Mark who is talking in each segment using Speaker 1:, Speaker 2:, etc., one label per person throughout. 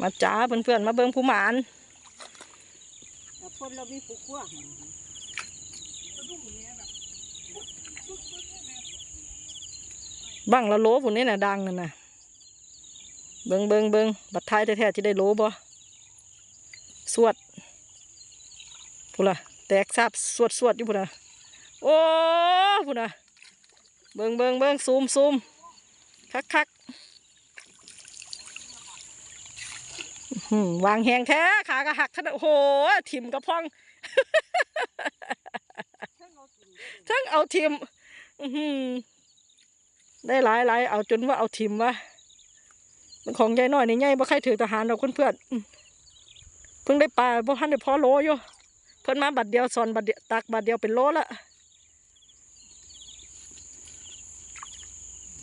Speaker 1: มาจ้าเพื่อนๆมาเบิ่งผู้หมาน
Speaker 2: แต่พ่นเรามีผู้ขั้ว
Speaker 1: บังละโลผุนนี่น่ะดังนั่นน่ะเบิ่งเบิ่งเบิ่งบัดท้ายแท้ๆจะได้โลบ่สวดพูนล่ะแตกซาบสวดสวดอยู่พูนน่ะโอ้พูนน่ะเบิ่งเบิ่งเบิ่งซูมซูมคักคักอื้อหือ วางแหงแท้ขากระหักขนาดโอ้โหทิมกระพองทั้งเอาทิมอื้อหือได้หลายหลายเอาจนว่าเอาทิมวะมันของยายน้อยนี่ใหญ่บ่ใครถือทหารเราเพื่อนเพื่อนๆอืมเพิ่งได้ปลาบ่ทันได้พอโลอยู่เพิ่นมาบัดเดียวสอนบัดเดียวตักบัดเดียวเป็นโลละ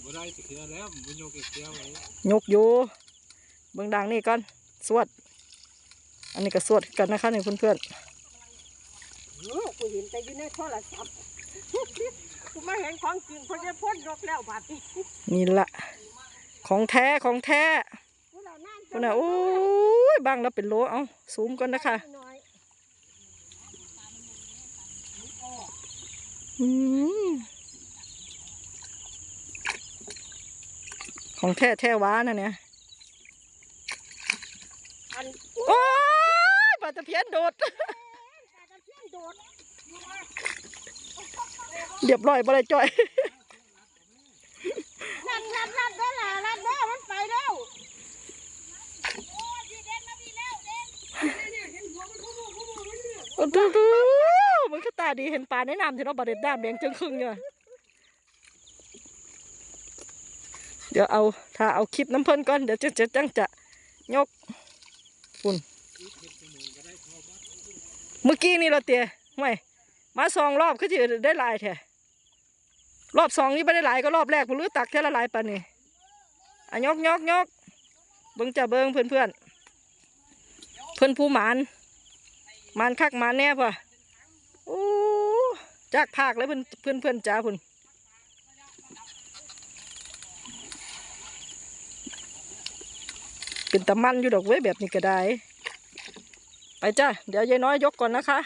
Speaker 3: บ่ได้สิเคือแล้วมันโยกเกี่ยวไว้
Speaker 1: ยกอยู่เบิ่งดังนี่ก่อน สวด อันนี้ก็สวดกันนะคะนี่เพื่อนเพื่อน
Speaker 2: เออกูเห็นแต่อยู่ในโทรศัพท์กูไม่เห็นของจริงเพราะจะพ่นยกแล้วบาดนี้
Speaker 1: ๆนี่ละของแท้ของแท้
Speaker 2: กูเรานั่น
Speaker 1: พุ่นน่ะโอ้ยบางแล้วเป็นโลเอาซูมก่อนนะคะ
Speaker 2: น้อย
Speaker 1: อืมของแท้แท้หว้านะเนี่ย
Speaker 2: อัน
Speaker 1: โอ้ยปลาตะ เพียนโดด
Speaker 2: เพียนโดด
Speaker 1: เรียบร้อยบ่ได้จ่อย
Speaker 2: รัดรัดรัดได้ละรัดได้มันไปแล้ว
Speaker 1: โอ้ดูดูมันก็ตาดีเห็นปลาในน้ำที่เราบาดเด็ดด้ามแดงจึงครึ่งอยู่อะเดี๋ยวเอาถ้าเอาคลิปน้ำเพิ่นก่อน เดี๋ยวจะจะจังจะยกปุ่น เมื่อกี้นี่เราเตียไม่มาสองรอบก็จะได้ลายแท้รอบสองนี่ไม่ได้หลายก็รอบแรกผมรู้ตักแค่ละลายปานนี่อะยกยกยกเบิ้งจะเบิ้งเพื่อนเพื่อนเพื่อนผู้หมานมันคักมันแน่ป่ะโอ้จากภาคเลยเพื่อนเพื่อนเพื่อนจ้าพุ่นเป็นตะมันอยู่ดอกเว้ยแบบนี้ก็ได้ จ้ะเดี๋ยวยายน้อยยกก่อนนะคะ